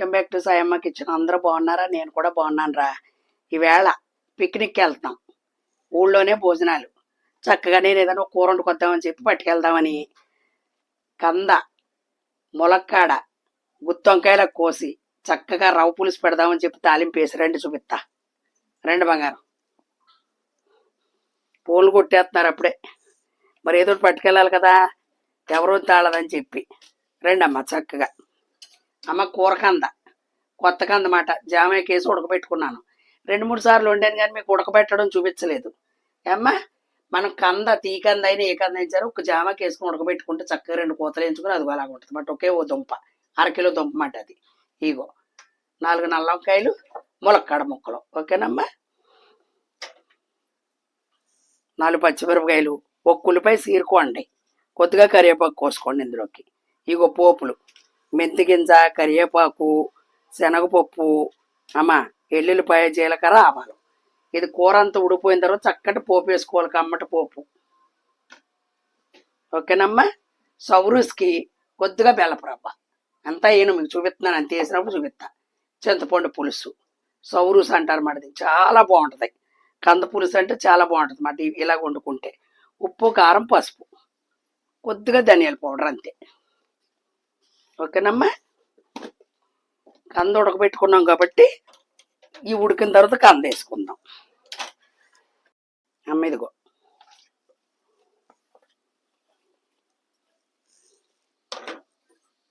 Welcome back to Sayamma kitchen. అందరూ బాగున్నారా? నేను కూడా బాగున్నాను రా ఈవేళ పిక్నిక్కి వెళ్తాం. ఊళ్ళోనే భోజనాలు. చక్కగా నేను ఏదైనా కూర వండుకొద్దామని చెప్పి పట్టుకెళ్దామని. కంద ములక్కాడ గుత్తొంకాయల కోసి చక్కగా రవ్వ పులుసు పెడదామని చెప్పి తాలింపు వేసి రండి చూపిస్తా. రండి బంగారం. పూలు కొట్టేస్తున్నారు అప్పుడే. మరి ఏదో పట్టుకెళ్ళాలి కదా. ఎవరు తాళదని చెప్పి. రెండమ్మ చక్కగా. అమ్మ కూర కంద. కొత్త కంద మాట జామాయి ఉడకబెట్టుకున్నాను. రెండు మూడు సార్లు వండాను కానీ మీకు ఉడకబెట్టడం చూపించలేదు. అమ్మా మనం కంద తీ కంద అయినా ఏ కంద అయినా సరే ఒక జామాకి వేసుకుని ఉడకబెట్టుకుంటే చక్కగా రెండు కూతలు ఎంచుకుని అది అలాగ ఉంటుంది. బట్ ఒకే ఓ దుంప. అరకిలో దుంప మాట అది. ఇగో నాలుగు నల్ల వంకాయలు ములక్కాడ ముక్కలు. ఓకేనమ్మా? నాలుగు పచ్చిమిరపకాయలు ఒక ఉల్లిపాయ సీరుకోండి కొద్దిగా కరివేపాకు కోసుకోండి ఇందులోకి. ఇగో పోపులు. మెంతి గింజ కరివేపాకు శనగపప్పు అమ్మ ఎల్లుల్లిపాయ జీలకర్ర ఆవాలు. ఇది కూర అంతా ఉడిపోయిన తర్వాత చక్కటి పోపు వేసుకోవాలి కమ్మటి పోపు. ఓకేనమ్మా? సౌరుస్కి కొద్దిగా బెల్లప్రబ్బ అంతా ఏను మీకు చూపిస్తున్నాను. అంత వేసినప్పుడు చూపిస్తా. చింతపండు పులుసు. సౌరుస్ అంటారు మాట ఇది చాలా బాగుంటుంది. కంద పులుసు అంటే చాలా బాగుంటుంది మాట. ఇలా వండుకుంటే. ఉప్పు కారం పసుపు. కొద్దిగా ధనియాల పౌడర్ అంతే. ఓకేనమ్మా? కంద ఉడకబెట్టుకున్నాం కాబట్టి ఈ ఉడికిన తర్వాత కంద వేసుకుందాం. అమ్మ ఇదిగో.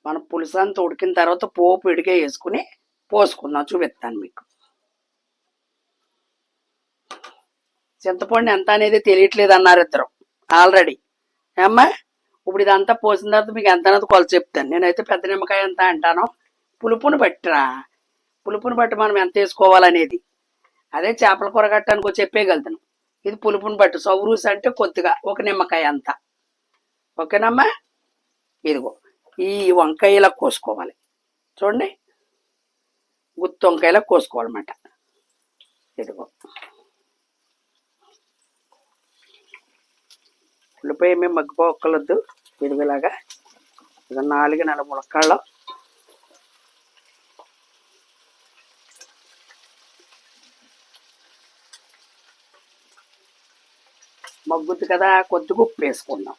మన పులుసు అంతా ఉడికిన తర్వాత పోపు ఇడిగే వేసుకుని పోసుకుందాం చూపిస్తాను మీకు. చింతపండు ఎంత అనేది తెలియట్లేదు అన్నారు ఇద్దరు. ఆల్రెడీ అమ్మా ఇప్పుడు ఇదంతా పోసిన తర్వాత మీకు ఎంత అన్నది కొలత చెప్తాను. నేనైతే పెద్ద నిమ్మకాయ ఎంత అంటాను. పులుపుని బట్టిరా పులుపుని బట్టి మనం ఎంత వేసుకోవాలనేది. అదే చేపల కూర కట్టడానికి చెప్పేయగలుగుతాను. ఇది పులుపుని బట్టి సౌరూస్ అంటే కొద్దిగా ఒక నిమ్మకాయ అంత. ఓకేనమ్మా? ఇదిగో ఈ వంకాయలకు కోసుకోవాలి. చూడండి. గుత్తి వంకాయలా కోసుకోవాలన్నమాట. ఇదిగో. ఉల్లిపాయ మేము మగ్గిపోక్కలొద్దు ఇదిగోలాగా ఇక నాలుగు నెల ములక్కాళ్ళ. మగ్గుద్ది కదా కొద్దిగా ఉప్పు వేసుకుందాం.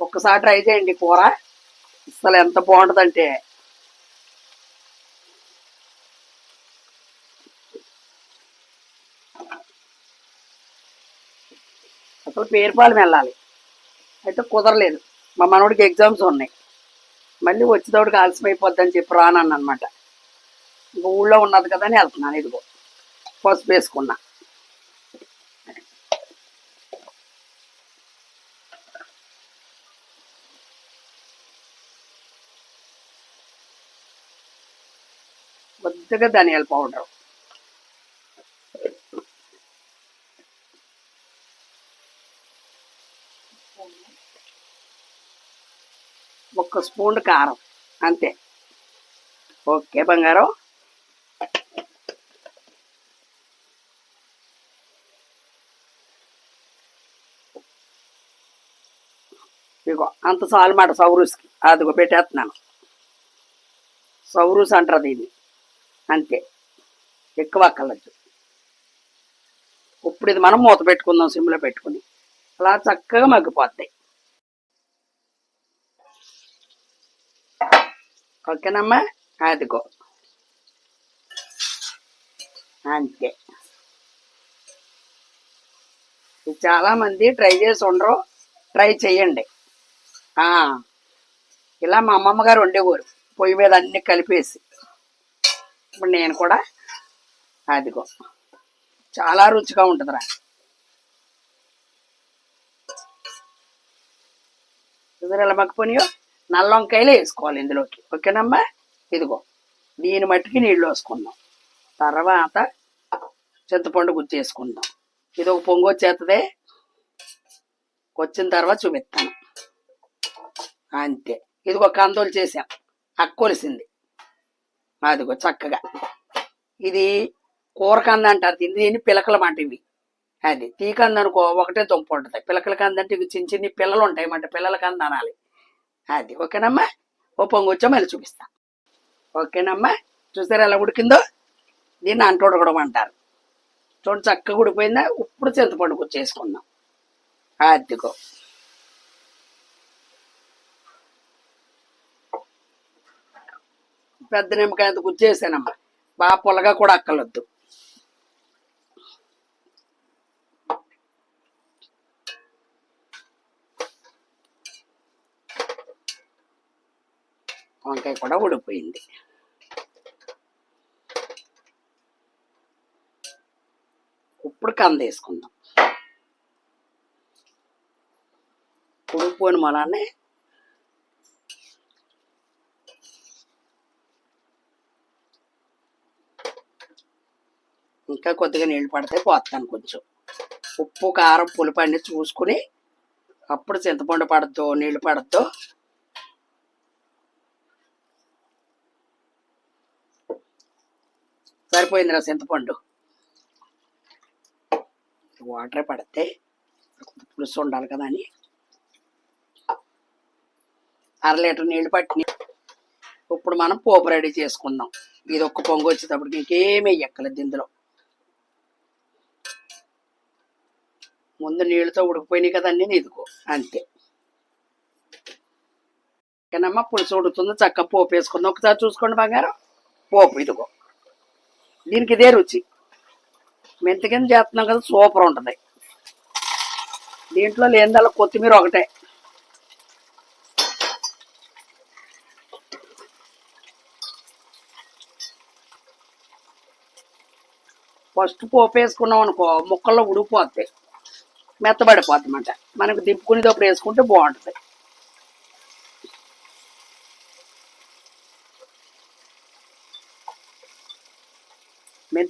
ఒక్కసారి ట్రై చేయండి కూర. అసలు ఎంత బాగుంటుందంటే అసలు పేరుపాలెం వెళ్ళాలి. అయితే కుదరలేదు. మా మనోడికి ఎగ్జామ్స్ ఉన్నాయి. మళ్ళీ వచ్చేటోడికి ఆలస్యం అని చెప్పి రానన్న అనమాట ఇంక ఊళ్ళో ఉన్నది కదా అని వెళ్తున్నాను ఇదిగో. పసుపు వేసుకున్నా. కొద్దిగా ధనియాల పౌడర్. ఒక స్పూన్ కారం అంతే. ఓకే బంగారం. ఇగో అంత చాలు మాట సౌరూస్కి. అదిగో పెట్టేస్తున్నాను. సౌరూస్ అంటారు దీన్ని అంతే. ఎక్కువ అక్కర్లేదు. ఇప్పుడు ఇది మనం మూత పెట్టుకుందాం సిమ్లో పెట్టుకుని. అలా చక్కగా మగ్గిపోతాయి. ఓకేనమ్మా అదిగో అంతే ఇది ట్రై చేసి ఉండరు ట్రై చేయండి ఇలా మా అమ్మమ్మ గారు వండేవారు పొయ్యి మీద అన్ని కలిపేసి ఇప్పుడు నేను కూడా అదిగో చాలా రుచిగా ఉంటుందిరా చూసారు ఎలా మగ్గిపోయినాయో నల్ల వంకాయలు వేసుకోవాలి ఇందులోకి. ఓకేనమ్మా? ఇదిగో దీని మట్టికి నీళ్ళు వేసుకుందాం. తర్వాత చింతపండు గుజ్జు వేసుకుందాం. ఇది ఒక పొంగు వచ్చేస్తుంది వచ్చిన తర్వాత చూపిస్తాను. అంతే. ఇదిగో కందోలు చేసాం అక్కొలిసింది అదిగో చక్కగా. ఇది కూర కంద అంటారు దీన్ని. దీన్ని పిలకల మాట ఇవి. అది తీ కంద అనుకో ఒకటే దుంప ఉంటుంది. పిలకల కంద అంటే ఇవి చిన్న చిన్ని పిల్లలు ఉంటాయి మాట పిల్లల కంద అనాలి. అది ఓకేనమ్మా? ఓ పొంగు మళ్ళీ చూపిస్తా. ఓకేనమ్మా? చూసారా ఎలా ఉడికిందో? దీన్ని అంటు ఉడకడం అంటారు చూడండి చక్కగా ఉడిపోయిందా ఇప్పుడు చింతపండు గుచ్చేసుకుందాం అదిగో. పెద్ద నిమ్మకాయ అంత చేశానమ్మా. బాగా పొలగా కూడా అక్కలొద్దు వంకాయ కూడా ఉడిపోయింది ఇప్పుడు కంద వేసుకుందాం. ఉడిపోయిన మొలానే ఇంకా కొద్దిగా నీళ్ళు పడితే పోతాను కొంచెం. ఉప్పు కారం పులుపు అన్ని చూసుకుని అప్పుడు చింతపండు పడద్దు నీళ్ళు పడద్దు సరిపోయిందిరా చింతపండు. వాటర్ పడితే పులుసు ఉండాలి కదా అని. అర లీటర్ నీళ్ళు పట్టి ఇప్పుడు మనం పోపు రెడీ చేసుకుందాం. ఇది ఒక్క పొంగు వచ్చేటప్పటికి ఇంకేమీ ఎక్కలేదు ఇందులో. ముందు నీళ్ళతో ఉడికిపోయినాయి కదండి నీదుకో అంతే. ఓకేనమ్మా పులుసు ఉడుతుంది చక్క పోపు వేసుకుందాం. ఒకసారి చూసుకోండి బంగారం. పోపు ఇదిగో. దీనికి ఇదే రుచి. మెంతికింద చేస్తున్నాం కదా సూపర్ ఉంటుంది. దీంట్లో లేనిదల్లా కొత్తిమీర ఒకటే. ఫస్ట్ పోపు వేసుకున్నాం అనుకో ముక్కల్లో ఉడికిపోతాయి మెత్తబడిపోద్ది అన్నమాట. మనకు దింపుకునేటప్పుడు వేసుకుంటే బాగుంటుంది.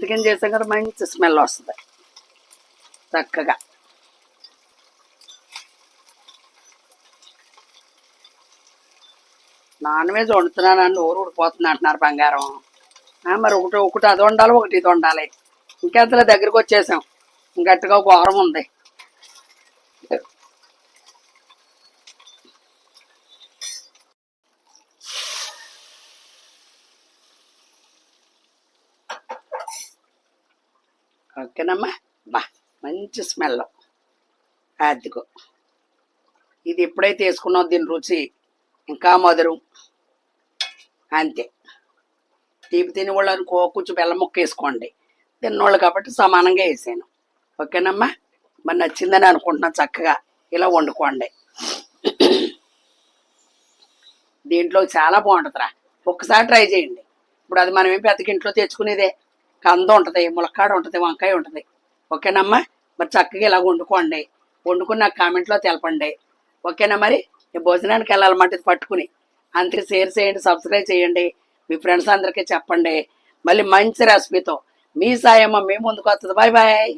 చికెన్ చేసాం కదా మంచి స్మెల్ వస్తుంది. చక్కగా. నాన్ వెజ్ వండుతున్నానని ఊరు ఊడిపోతుంది అంటున్నారు బంగారం. మరి ఒకటి ఒకటి అది వండాలి ఒకటి ఇది వండాలి. ఇంకెంతలో దగ్గరికి వచ్చేసాం. గట్టిగా ఘోరం ఉంది. ఓకేనమ్మా? బా మంచి స్మెల్. అదిగో. ఇది ఎప్పుడైతే వేసుకున్నావు దీని రుచి? ఇంకా మధురం. అంతే. తీపి తినేవాళ్ళు అనుకో కొంచెం బెల్లం ముక్క వేసుకోండి. తిన్నోళ్ళు కాబట్టి సమానంగా వేసాను. ఓకేనమ్మా? మరి నచ్చిందని అనుకుంటున్నాను చక్కగా. ఇలా వండుకోండి. దీంట్లో చాలా బాగుంటుందిరా. ఒక్కసారి ట్రై చేయండి. ఇప్పుడు అది మనం ఏం పెద్దకి ఇంట్లో తెచ్చుకునేదే? కంద ఉంటుంది ములక్కాడ ఉంటుంది వంకాయ ఉంటుంది. ఓకేనమ్మా? మరి చక్కగా ఇలా వండుకోండి. వండుకుని నాకు కామెంట్లో తెలపండి. ఓకేనా మరి? భోజనానికి వెళ్ళాలన్నమాట ఇది పట్టుకుని. అందుకే షేర్ చేయండి సబ్స్క్రైబ్ చేయండి. మీ ఫ్రెండ్స్ అందరికీ చెప్పండి. మళ్ళీ మంచి రెసిపీతో మీ సాయమ్మ మీ ముందుకు వస్తుంది. Bye bye